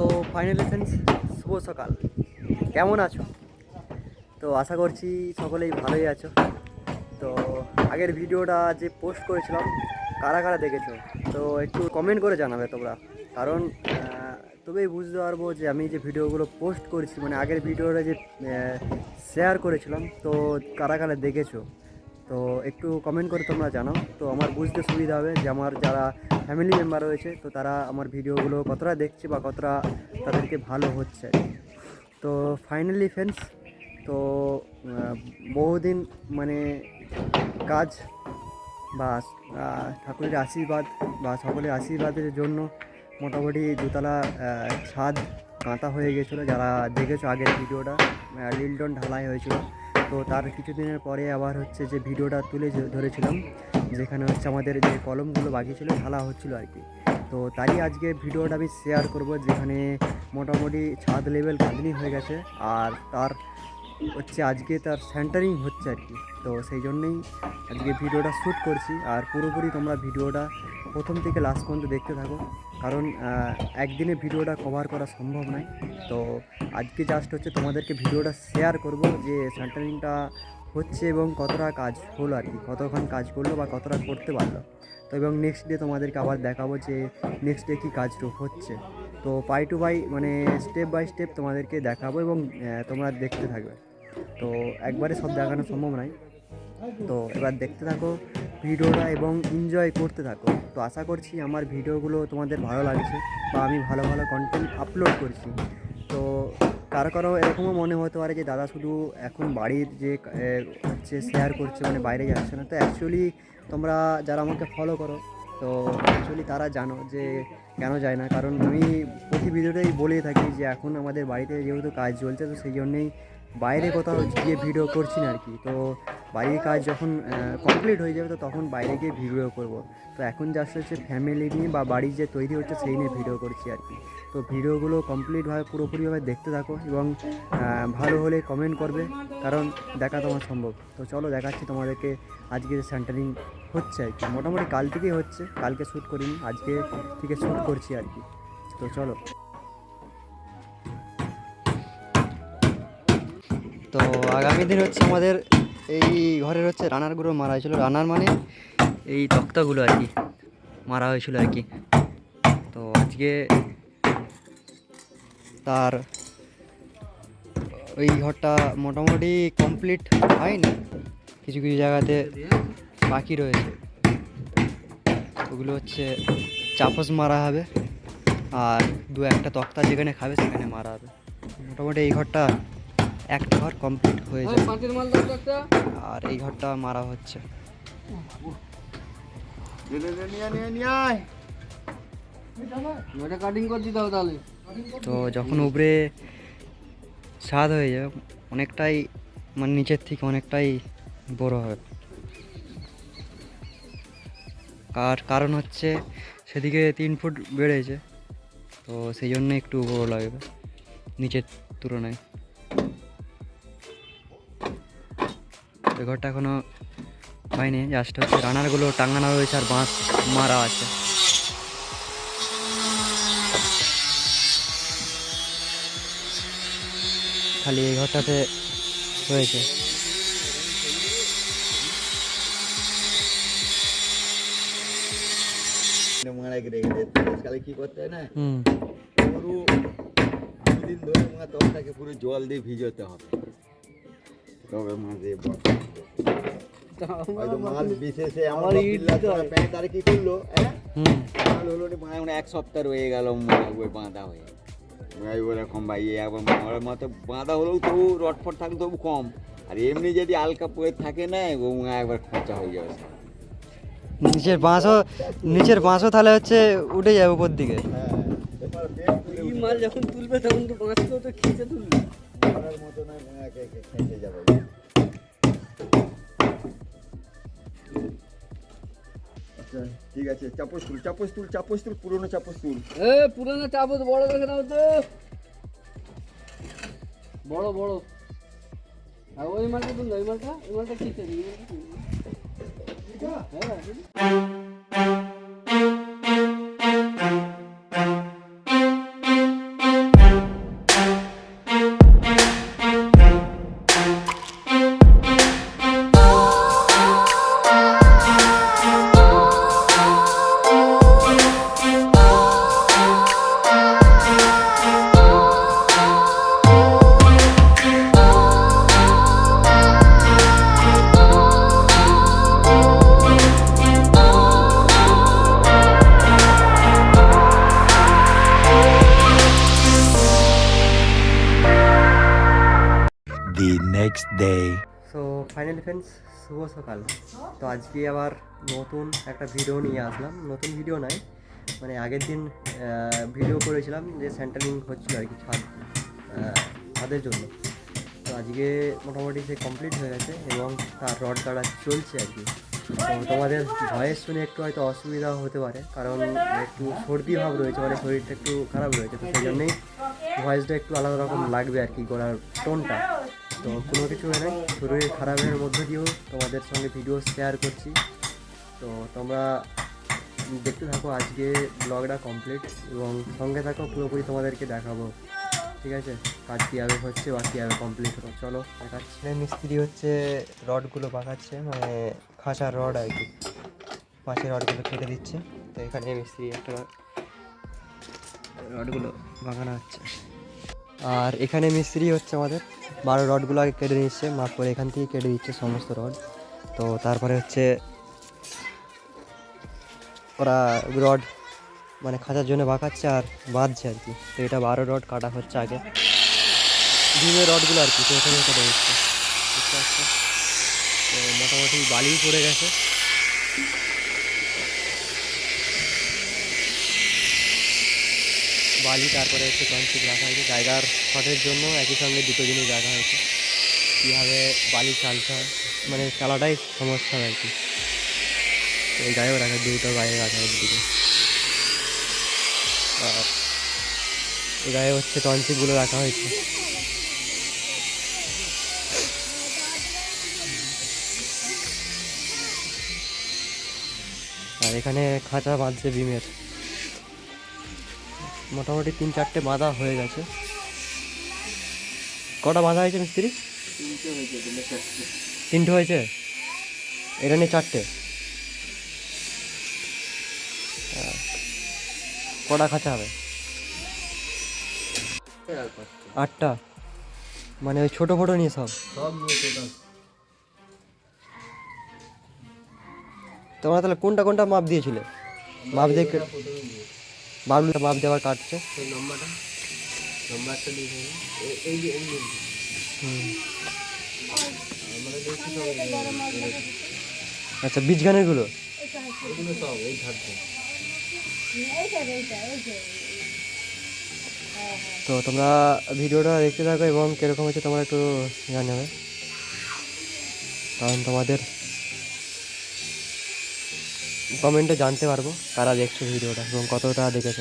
So finally friends শুভ সকাল। কেমন আছো? তো আশা করছি সকলেই ভালোই আছো। তো আগের ভিডিওটা যে পোস্ট করেছিলাম, কারা কারা দেখেছ? তো একটু কমেন্ট করে জানাবে তোমরা। কারণ তবেই বুঝতে পারব যে আমি যে ভিডিওগুলো পোস্ট করেছি মানে আগের ভিডিওটা যে শেয়ার করেছিলাম, তো কারা কারা দেখেছ? তো একটু কমেন্ট করে তোমরা জানাও। তো আমার বুঝতে সুবিধা হবে যে আমার যারা ফ্যামিলি মেম্বার রয়েছে, তো তারা আমার ভিডিওগুলো কতটা দেখছে বা কতটা তাদেরকে ভালো হচ্ছে। তো ফাইনালি ফ্রেন্ডস তো বহুদিন মানে কাজ বা ঠাকুরের আশীর্বাদ বা সকলের আশীর্বাদের জন্য মোটামুটি দুতলা ছাদ কাঁথা হয়ে গেছিল। যারা দেখেছ আগের ভিডিওটা লিলটন ঢালাই হয়েছিল। তো তার কিছুদিনের পরে আবার হচ্ছে যে ভিডিওটা তুলে ধরেছিলাম, যেখানে হচ্ছে আমাদের যে কলমগুলো বাকি ছিল ঢালা হচ্ছিল আর কি। তো তারই আজকে ভিডিওটা আমি শেয়ার করব, যেখানে মোটামুটি ছাদ লেভেল কাঁদনি হয়ে গেছে আর তার হচ্ছে আজকে তার সেন্টারিং হচ্ছে আর কি। তো সেই জন্যেই আজকে ভিডিওটা শ্যুট করছি আর পুরোপুরি তোমরা ভিডিওটা প্রথম থেকে লাস্ট পর্যন্ত দেখতে থাকো। কারণ একদিনে ভিডিওটা কভার করা সম্ভব নয়। তো আজকে জাস্ট হচ্ছে তোমাদেরকে ভিডিওটা শেয়ার করব যে সেন্টারিংটা হচ্ছে এবং কতটা কাজ হলো আর কি, কতক্ষণ কাজ করল বা কতটা করতে পারল। তো এবং নেক্সট ডে তোমাদেরকে আবার দেখাবো যে নেক্সট ডে কী কাজ হচ্ছে। তো পাই টু বাই মানে স্টেপ বাই স্টেপ তোমাদেরকে দেখাবো এবং তোমরা দেখতে থাকবে। তো একবারে সব দেখানো সম্ভব নয়। তো এবার দেখতে থাকো ভিডিওটা এবং এনজয় করতে থাকো। তো আশা করছি আমার ভিডিওগুলো তোমাদের ভালো লাগছে বা আমি ভালো ভালো কন্টেন্ট আপলোড করছি। তো কারও কারও এরকমও মনে হতে পারে যে দাদা শুধু এখন বাড়ির যে হচ্ছে শেয়ার করছে মানে বাইরে যাচ্ছে না। তো অ্যাকচুয়ালি তোমরা যারা আমাকে ফলো করো, তো অ্যাকচুয়ালি তারা জানো যে কেন যায় না। কারণ আমি প্রতি ভিডিওতেই বলেই থাকি যে এখন আমাদের বাড়িতে যেহেতু কাজ চলছে, তো সেই জন্যেই বাইরে কোথাও গিয়ে ভিডিও করছি না আর কি। তো বাড়ির কাজ যখন কমপ্লিট হয়ে যাবে তো তখন বাইরে গিয়ে ভিডিও করব। তো এখন জাস্ট হচ্ছে ফ্যামিলি নিয়ে বা বাড়ি যে তৈরি হচ্ছে সেই নিয়ে ভিডিও করছি আর কি। তো ভিডিওগুলো কমপ্লিটভাবে পুরোপুরিভাবে দেখতে থাকো এবং ভালো হলে কমেন্ট করবে, কারণ দেখা তোমার সম্ভব। তো চলো দেখাচ্ছি তোমাদেরকে আজকে যে সেন্টারিং হচ্ছে আর কি। মোটামুটি কাল থেকেই হচ্ছে, কালকে শ্যুট করিনি, আজকে থেকে শ্যুট করছি আর কি। তো চলো। আগামী দিন হচ্ছে আমাদের এই ঘরের হচ্ছে রানারগুলো মারা হয়েছিল। রানার মানে এই তক্তাগুলো আর কি, মারা হয়েছিল আর কি। তো আজকে তার ওই ঘরটা মোটামুটি কমপ্লিট হয়নি। কিছু কিছু জায়গাতে বাকি রয়েছে। ওগুলো হচ্ছে চাপস মারা হবে আর দু একটা তক্তা যেখানে খাবে সেখানে মারা হবে। মোটামুটি এই ঘরটা একটা ঘর কমপ্লিট হয়ে যাবে একটা। আর এই ঘরটা মারা হচ্ছে। তো যখন উপরে স্বাদ হয়ে যাবে অনেকটাই মানে নিচের থেকে অনেকটাই বড় হবে। কার কারণ হচ্ছে সেদিকে তিন ফুট বেড়েছে তো সেই জন্য একটু বড় লাগবে নিচের তুলনায়। ওই ঘরটা এখনও হয়নি জাস্ট হচ্ছে রানারগুলো টাঙানো রয়েছে আর বাঁশ মারা আছে। খালি এই ঘরটাতে দিতে কি করতে না পুরো পুরো জল দিয়ে ভিজোতে হবে। তবে মাঝে মাছ বিশেষে আমার প্যান্ট আর কি করল হ্যাঁ? মাল হলো মানে এক সপ্তাহ রয়ে গেল মনে ওই বাঁধা হয়ে। ওরকম ভাই একবার মামার মতো বাঁধা হলেও তবু রটফট থাকলে তবু কম। আর এমনি যদি আলকা পড়ে থাকে না ও একবার খরচা হয়ে যাবে নিচের বাঁশও নিচের বাঁশও তাহলে হচ্ছে উঠে যাবে উপর দিকে। হ্যাঁ এই মাল যখন তুলবে তখন তো পাঁচগুলো তো খেতে তুলবে। মতো না খেতে যাবে। আচ্ছা ঠিক আছে চাপস তুল চাপস তুল চাপস তুল পুরোনো চাপস তুল এ, পুরনো চাপত বড় দেখে নাও তো। বড় বড়। আর ওই মালটা তো ওই মালটা ওই মালটা খেতে দিই হ্যাঁ। Next day. So finally friends শুভ সকাল। তো আজকে আবার নতুন একটা ভিডিও নিয়ে আসলাম। নতুন ভিডিও নয় মানে আগের দিন ভিডিও করেছিলাম যে সেন্টারিং হচ্ছিল আর কি ছাদ ছাদের জন্য। তো আজকে মোটামুটি সে কমপ্লিট হয়ে গেছে এবং তার রড গাড়া চলছে আর কি। তো তোমাদের ভয়েস শুনে একটু হয়তো অসুবিধা হতে পারে, কারণ একটু সর্দি ভাব রয়েছে মানে শরীরটা একটু খারাপ রয়েছে, তো সেই জন্যই ভয়েসটা একটু আলাদা রকম লাগবে আর কি, গলার টোনটা তো কোনো কিছু নেই। শরীর খারাপের মধ্য দিয়েও তোমাদের সঙ্গে ভিডিও শেয়ার করছি। তো তোমরা দেখতে থাকো, আজকে ব্লগটা কমপ্লিট এবং সঙ্গে থাকো, পুরোপুরি তোমাদেরকে দেখাবো। ঠিক আছে? কাজ কীভাবে হচ্ছে বা কীভাবে কমপ্লিট হলো? চলো, দেখাচ্ছি। মিস্ত্রি হচ্ছে রডগুলো পাকাচ্ছে মানে খাঁচার রড আর কি। পাশে রডগুলো কেটে দিচ্ছে। তো এখানে মিস্ত্রি একটা রডগুলো বাগানো হচ্ছে। আর এখানে মিস্ত্রি হচ্ছে আমাদের। বারো রডগুলো আগে কেটে নিচ্ছে মাপ করে এখান থেকে কেটে দিচ্ছে সমস্ত রড। তো তারপরে হচ্ছে ওরা রড মানে খাঁচার জন্য বাঁকাচ্ছে আর বাঁধছে আর কি। তো এটা বারো রড কাটা হচ্ছে আগে। ডিমের রডগুলো আর কি, তো এখানে কেটে দিচ্ছে। বুঝতে পারছ তো মোটামুটি বালি পড়ে গেছে। বালি, তারপরে হচ্ছে কনসিট রাখা হয়েছে জায়গার শটের জন্য, একই সঙ্গে দুটো জিনিস রাখা হয়েছে। কীভাবে বালি চালতে হয় মানে চালাটাই সমস্যা আর কি। এই গায়েও রাখা, দুটো গায়ে রাখা দুদিকে আর এই গায়ে হচ্ছে টনচিপগুলো রাখা হয়েছে। আর এখানে খাঁচা বাঁধছে বিমের মোটামুটি তিন চারটে বাঁধা হয়ে গেছে। কটা বাঁধা হয়েছে মিস্ত্রি? তিনটে হয়েছে এটা নিয়ে চারটে? কটা খাঁচা হবে? আটটা। মানে ওই ছোটো ফটো নিয়ে সব? সব নিয়ে তোমরা তাহলে কোনটা কোনটা মাপ দিয়েছিলে? মাপ দিয়ে মাপ মাপ দেওয়ার কাটছে সেই লম্বাটা লম্বাটা দিয়ে এই যে আচ্ছা বীজ ধারটা তো তোমরা ভিডিওটা দেখতে থাকো এবং কীরকম হচ্ছে তোমরা একটু জানাবে কারণ তোমাদের কমেন্টে জানতে পারব কারা দেখছ ভিডিওটা এবং কতটা দেখেছ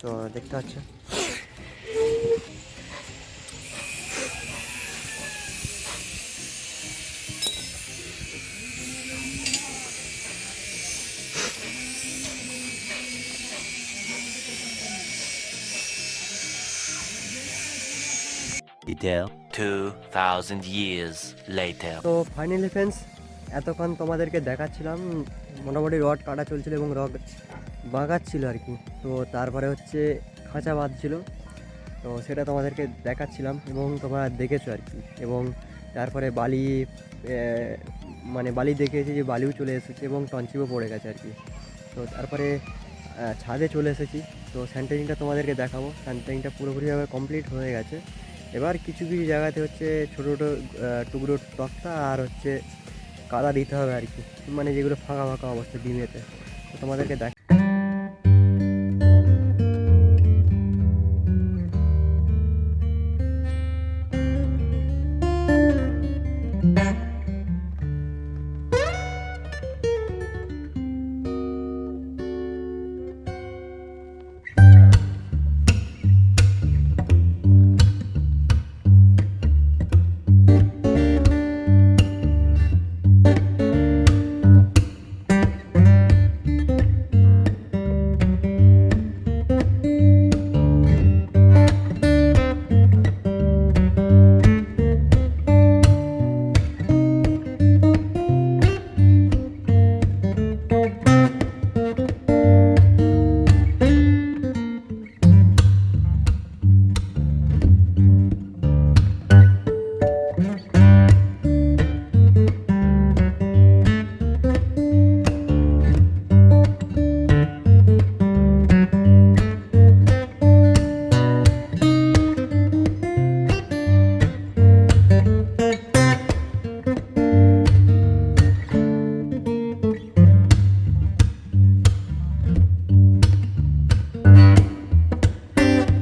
তো দেখতে পাচ্ছ Detail. 2,000 years later. তো ফাইনালি ফ্রেন্ডস এতক্ষণ তোমাদেরকে দেখাচ্ছিলাম মোটামুটি রড কাটা চলছিল এবং রড বাঁকাচ্ছিল আর কি। তো তারপরে হচ্ছে খাঁচা বাঁধছিল। তো সেটা তোমাদেরকে দেখাচ্ছিলাম এবং তোমরা দেখেছ আর কি। এবং তারপরে বালি মানে বালি দেখেছি যে বালিও চলে এসেছে এবং টনচিপও পড়ে গেছে আর কি। তো তারপরে ছাদে চলে এসেছি। তো স্যানিটাইজিংটা তোমাদেরকে দেখাবো। স্যানিটাইজিংটা পুরোপুরিভাবে কমপ্লিট হয়ে গেছে। এবার কিছু কিছু জায়গাতে হচ্ছে ছোটো ছোটো টুকরো তক্তা আর হচ্ছে কাদা দিতে হবে আর কি। মানে যেগুলো ফাঁকা ফাঁকা অবস্থা ডিমেতে। তো তোমাদেরকে দেখ